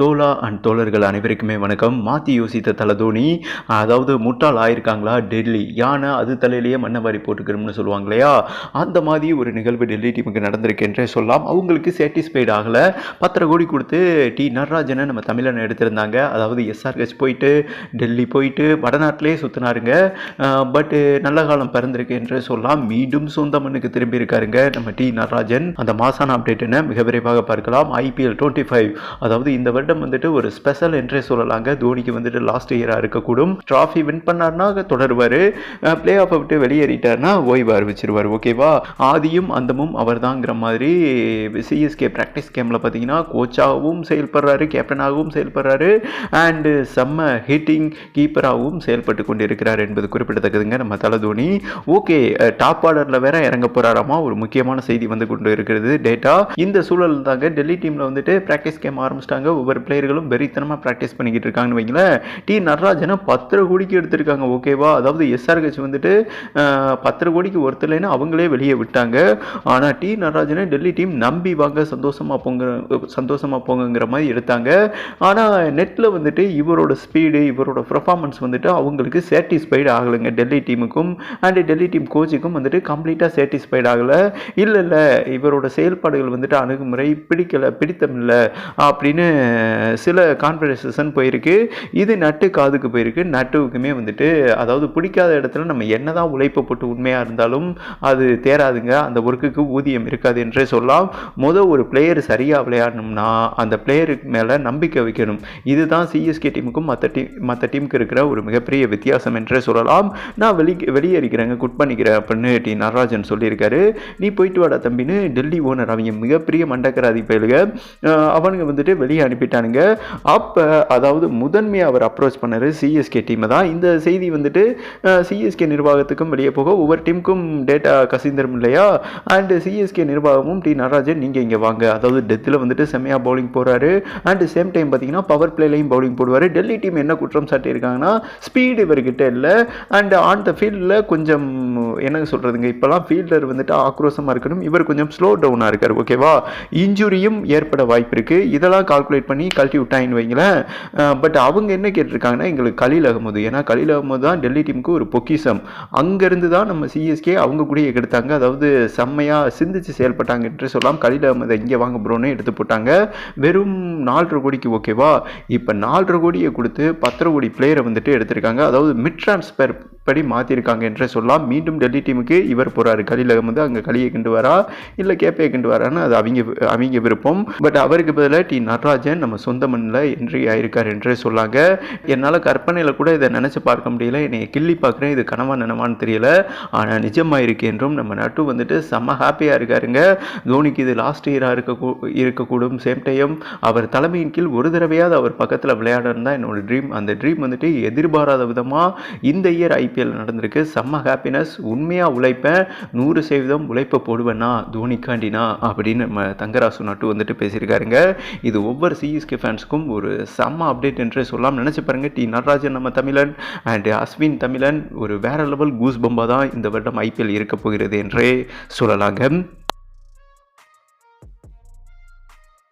தோலா and தோழர்கள் அனைவருக்குமே வணக்கம். மாற்றி யோசித்த தலை தோனி அதாவது முட்டாள் ஆயிருக்காங்களா? டெல்லி. யானை அது தலையிலேயே மண்ணை வாரி போட்டுக்கிறோம்னு சொல்லுவாங்க இல்லையா? அந்த மாதிரி ஒரு நிகழ்வு டெல்லி டீமுக்கு நடந்திருக்கு என்றே சொல்லலாம். அவங்களுக்கு சாட்டிஸ்ஃபைட் ஆகலை. பத்தரை கோடி கொடுத்து டி நடராஜனை நம்ம தமிழனை எடுத்திருந்தாங்க. அதாவது எஸ்ஆர்ஹெச் போயிட்டு டெல்லி போயிட்டு வடநாட்டிலே சுற்றினாருங்க பட்டு நல்ல காலம் பிறந்திருக்கு என்று சொல்லலாம். மீண்டும் சொந்த மண்ணுக்கு திரும்பி இருக்காருங்க நம்ம டி நடராஜன். அந்த மாசான அப்டேட் என்ன? மிக விரைவாக பார்க்கலாம். ஐபிஎல் டுவெண்ட்டி ஃபைவ் அதாவது இந்த வருடம் வந்துட்டு ஒரு ஸ்பெஷல் என்றே சொல்லலாங்க. தோனிக்கு வந்துட்டு லாஸ்ட் இயராக இருக்கக்கூடும். ட்ராஃபி வின் பண்ணார்னா தொடருவார். பிளே ஆஃபை விட்டு வெளியேறிட்டார்னா ஓய்வு அறிவிச்சிருவார் ஓகேவா ஆதியும் அந்தமும் அவர் தாங்கிற மாதிரி சிஎஸ்கே ப்ராக்டிஸ் கேமில் பார்த்தீங்கன்னா கோச்சாகவும் செயல்படுறாரு கேப்டனாகவும் செயல்படுறாரு. அண்டு செம்ம ஹிட்டிங் கீப்பராகவும் செயல்பட்டு கொண்டிருக்கிறார் என்பது குறிப்பிடத்தக்கதுங்க நம்ம தலை தோனி. ஓகே டாப் ஆர்டரில் வேற இறங்க போறாராமா? ஒரு முக்கியமான செய்தி வந்து கொண்டு இருக்கிறது. டேட்டா இந்த சூழல் தாங்க டெல்லி டீமில் வந்துட்டு ப்ராக்டிஸ் கேம் ஆரம்பிச்சிட்டாங்க. ஒவ்வொரு பிளேயர்களும் வெறித்தனமாக ப்ராக்டிஸ் பண்ணிக்கிட்டு இருக்காங்கன்னு வைங்களேன். டி நடராஜனை பத்தரை கோடிக்கு எடுத்திருக்காங்க ஓகேவா அதாவது எஸ்ஆர்ஹெச் வந்துட்டு பத்தரை கோடிக்கு ஒருத்தலைன்னு அவங்களே வெளியே விட்டாங்க. ஆனால் டி நடராஜனை டெல்லி டீம் நம்பி வாங்க சந்தோஷமாக போங்க சந்தோஷமாக போங்கங்கிற மாதிரி எடுத்தாங்க. ஆனால் நெட்டில் வந்துட்டு இவரோட ஸ்பீடு இவரோட பெர்ஃபார்மன்ஸ் வந்துட்டு அவங்களுக்கு சாட்டிஸ்ஃபைடு ஆகலைங்க டெல்லி டீமுக்கும் அண்ட் டெல்லி டீம் கோச்சுக்கும் வந்துட்டு கம்ப்ளீட்டாக சாட்டிஸ்ஃபைடு ஆகலை. இல்லை இல்லை இவரோட செயல்பாடுகள் வந்துட்டு அணுகுமுறை பிடிக்கலை பிடித்தமில்லை அப்படின்னு சில கான்வர்சேஷன் போயிருக்கு. இது நட்டு காதுக்கு போயிருக்கு. நட்டுவுக்குமே வந்துட்டு அதாவது பிடிக்காத இடத்துல நம்ம என்னதான் உழைப்பு போட்டு உண்மையாக இருந்தாலும் அது தேராதுங்க. அந்த ஒர்க்குக்கு ஊதியம் இருக்காது என்றே சொல்லலாம். முத ஒரு பிளேயர் சரியாக விளையாடணும்னா அந்த பிளேயருக்கு மேலே நம்பிக்கை வைக்கணும். இதுதான் சிஎஸ்கே டீமுக்கும் மற்ற டீம் மற்ற டீமுக்கு இருக்கிற ஒரு மிகப்பெரிய வித்தியாசம் என்றே சொல்லலாம். நான் வெளி வெளியேறிக்கிறேங்க குட் பண்ணிக்கிறேன் அப்படின்னு டி நடராஜன் சொல்லியிருக்காரு. நீ போயிட்டு வாடா தம்பின்னு டெல்லி ஓனர் அவங்க மிகப்பெரிய மண்டக்கராதி பயலுக அவனுங்க வந்துட்டு வெளியே அனுப்பிட்டானுங்க அப்போ அதாவது முதன்மையாக அவர் அப்ரோச் பண்ணார் சிஎஸ்கே டீமை தான். இந்த செய்தி வந்துட்டு சிஎஸ்கே நிர்வாகத்துக்கும் வெளியே போக ஒவ்வொரு டீமுக்கும் டேட்டா கசிந்தரும் இல்லையா? அண்டு சிஎஸ்கே நிர்வாகமும் டி நடராஜன் நீங்கள் இங்கே வாங்க. அதாவது டெத்தில் வந்துட்டு செம்மையாக பவுலிங் போகிறாரு அண்டு சேம் டைம் பார்த்தீங்கன்னா பவர் பிளேலையும் பவுலிங் போடுவார். டெல்லி டீம் என்ன குற்றம் சாட்டியிருக்காங்கன்னா ஸ்பீடு இவர்கிட்ட இல்லை. அண்ட் ஆன் த ஃபீல்டில் கொஞ்சம் என்ன சொல்கிறதுங்க இப்போலாம் ஃபீல்டர் வந்துட்டு ஆக்ரோஷமாக இருக்கணும். இவர் கொஞ்சம் ஸ்லோ டவுனாக இருக்கார் ஓகேவா இன்ஜுரியும் ஏற்பட வாய்ப்பு இருக்குது இதெல்லாம் கால்குலேட் பண்ணி கழட்டி விட்டாங்கன்னு வைங்களேன். பட் அவங்க என்ன கேட்டிருக்காங்கன்னா எங்களுக்கு கலீல் அகமது. ஏன்னா கலீல் அகமது தான் டெல்லி டீமுக்கு ஒரு பொக்கிஷம். அங்கேருந்து தான் நம்ம சிஎஸ்கே அவங்க கூட எடுத்தாங்க. அதாவது செம்மையாக சிந்திச்சு செயல்பட்டாங்க என்று சொல்லலாம் கலீல் அகமது இங்கே வாங்க ப்ரோன்னு எடுத்து போட்டாங்க. வெறும் நாலரை கோடிக்கு ஓகேவா? இப்போ நாலரை கோடியை கொடுத்து பத்தரை கோடி பிளேயரை வந்துட்டு எடுத்திருக்காங்க. அதாவது மிட் ட்ரான்ஸ்ஃபர் படி மாற்றிருக்காங்க என்று சொல்லலாம் மீண்டும் டெல்லி டீமுக்கு இவர் போகிறாரு கலீல் அகமது அங்கே கலியை கொண்டு வரா இல்லை கேப்பையை கிண்டு வரான்னு அது அவங்க அவங்க விருப்பம். பட் அவருக்கு பதிலாக டி நடராஜன் நம்ம சொந்த மண்ணில் என்ட்ரி ஆயிருக்கார் என்றே சொல்லாங்க. என்னால் கற்பனையில் கூட இதை நினச்சி பார்க்க முடியல. என்னை கிள்ளி பார்க்குறேன். இது கனவா நனவான்னு தெரியல. ஆனால் நிஜமாக இருக்கு என்றும் நம்ம நட்டு வந்துட்டு செம்ம ஹாப்பியாக இருக்காருங்க. தோனிக்கு இது லாஸ்ட் இயராக இருக்க இருக்கக்கூடும். சேம் டைம் அவர் தலைமையின் கீழ் ஒரு தடவையாவது அவர் பக்கத்தில் விளையாடணும் தான் என்னோடய ட்ரீம் அந்த ட்ரீம் வந்துட்டு எதிர்பாராத விதமாக இந்த இயர் ஐபிஎல் நடந்திருக்கு. செம்ம ஹாப்பினஸ் உண்மையாக உழைப்பேன். நூறு சதவீதம் உழைப்பை போடுவேன்னா தோனிக்காண்டினா? அப்படின்னு நம்ம தங்கராசு நட்டு வந்துட்டு பேசியிருக்காருங்க. இது ஒவ்வொரு சிஎஸ்கே ஃபேன்ஸுக்கும் ஒரு செம்ம அப்டேட் என்று சொல்லலாம். நினச்சி பாருங்க டி நடராஜன் நம்ம தமிழன் அண்ட் அஸ்வின் தமிழன் ஒரு வேற லெவல் கூஸ் பம்பா தான் இந்த வருடம் ஐபிஎல் இருக்க போகிறது என்றே சொல்லலாங்க.